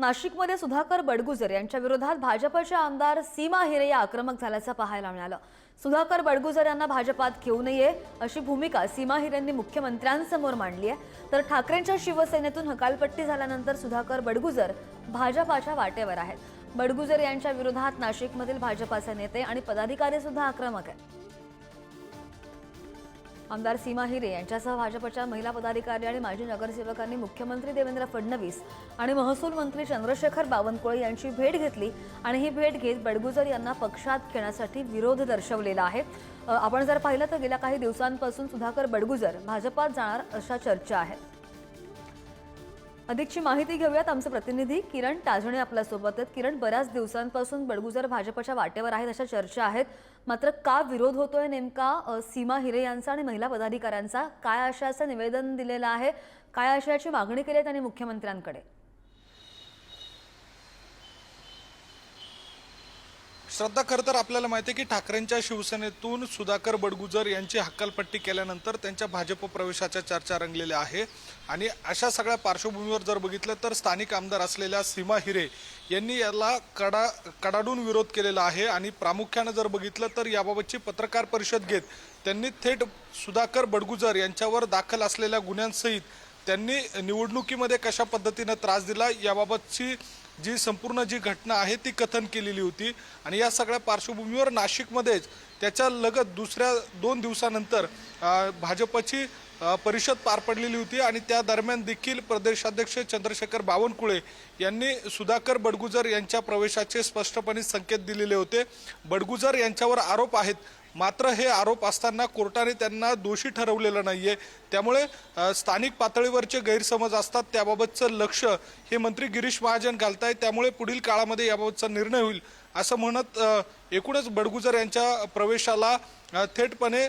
नाशिकमध्ये सुधाकर बडगुजर यांच्या विरोधात भाजपचे आमदार सीमा हिरे या आक्रमक झाल्याचं पाहायला मिळालं. सुधाकर बडगुजर यांना भाजपात घेऊ नये अशी भूमिका सीमा हिरेंनी मुख्यमंत्र्यांसमोर मांडली आहे. तर ठाकरेंच्या शिवसेनेतून हकालपट्टी झाल्यानंतर सुधाकर बडगुजर भाजपाच्या वाटेवर आहेत. बडगुजर यांच्या विरोधात नाशिकमधील भाजपाचे नेते आणि पदाधिकारी सुद्धा आक्रमक आहेत. आमदार सीमा हिरे यांच्यासह भाजपच्या महिला पदाधिकारी आणि माजी नगरसेवकांनी मुख्यमंत्री देवेंद्र फडणवीस आणि महसूल मंत्री चंद्रशेखर बावनकुळे यांची भेट घेतली आणि ही भेट घेत बडगुजर यांना पक्षात घेण्यासाठी विरोध दर्शवलेला आहे. आपण जर पाहिलं तर गेल्या काही दिवसांपासून सुधाकर बडगुजर भाजपात जाणार अशा चर्चा आहेत अधिकची माहिती घेऊयात आमचे प्रतिनिधी किरण ताजणे आपल्यासोबत आहेत. किरण बऱ्याच दिवसांपासून बडगुजर भाजपच्या वाटेवर आहेत अशा चर्चा आहेत. मात्र का विरोध होतोय नेमका? सीमा हिरे यांचा आणि महिला पदाधिकाऱ्यांचा काय आशयाचं निवेदन दिलेलं आहे? काय आशयाची मागणी केली आहे त्यांनी मुख्यमंत्र्यांकडे? श्रद्धा खरं तर आपल्याला माहिती आहे की ठाकरेंच्या शिवसेनेतून सुधाकर बडगुजर यांची हक्कलपट्टी केल्यानंतर त्यांच्या भाजप प्रवेशाच्या चर्चा रंगलेल्या आहे. आणि अशा सगळ्या पार्श्वभूमीवर जर बघितलं तर स्थानिक आमदार असलेल्या सीमा हिरे यांनी याला कडा कडाडून विरोध केलेला आहे. आणि प्रामुख्यानं जर बघितलं तर याबाबतची पत्रकार परिषद घेत त्यांनी थेट सुधाकर बडगुजर यांच्यावर दाखल असलेल्या गुन्ह्यांसहित त्यांनी निवडणुकीमध्ये कशा पद्धतीनं त्रास दिला याबाबतची जी संपूर्ण जी घटना आहे ती कथन केलेली होती. आणि या सगळ्या पार्श्वभूमीवर नाशिकमध्येच त्याच्या लगत दुसऱ्या दोन दिवसानंतर भाजपची परिषद पार पडलेली होती. आणि त्या दरम्यान देखील प्रदेशाध्यक्ष चंद्रशेखर बावनकुळे यांनी सुधाकर बडगुजर यांच्या प्रवेशाचे स्पष्टपणे संकेत दिलेले होते. बडगुजर यांच्यावर आरोप आहेत मात्र हे आरोप असताना कोर्टाने त्यांना दोषी ठरवलेलं नाही आहे त्यामुळे स्थानिक पातळीवरचे गैरसमज असतात त्याबाबतचं लक्ष हे मंत्री गिरीश महाजन घालतायत. त्यामुळे पुढील काळामध्ये याबाबतचा निर्णय होईल असं म्हणत एकूणच बडगुजर यांच्या प्रवेशाला थेटपणे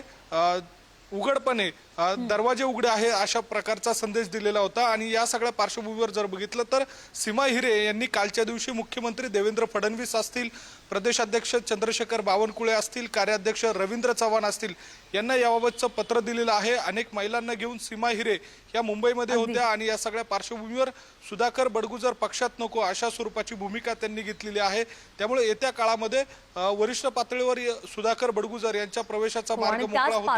उघडपणे दरवाजे उघडे आहे अशा प्रकारचा संदेश दिलेला होता आणि या सगळ्या पार्श्वभूमीवर जर बघितलं तर सीमा हिरे यांनी कालच्या दिवशी मुख्यमंत्री देवेंद्र फडणवीस असतील प्रदेशाध्यक्ष चंद्रशेखर बावनकुळे असतील कार्याध्यक्ष रवींद्र चव्हाण असतील यांना याबाबतचं पत्र दिलेलं आहे. अनेक महिलांना घेऊन सीमा हिरे या मुंबईमध्ये होत्या आणि या सगळ्या पार्श्वभूमीवर सुधाकर बडगुजर पक्षात नको अशा स्वरूपाची भूमिका त्यांनी घेतलेली आहे. त्यामुळे येत्या काळामध्ये वरिष्ठ पातळीवर सुधाकर बडगुजर यांच्या प्रवेशाचा हो, मार्ग मोकळा होतो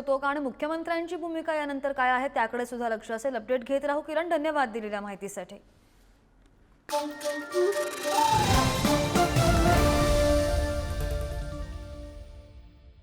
होतो का? आणि मुख्यमंत्र्यांची भूमिका यानंतर काय आहे? त्याकडे सुद्धा लक्ष असेल. अपडेट घेत राहू किरण धन्यवाद दिलेल्या माहितीसाठी.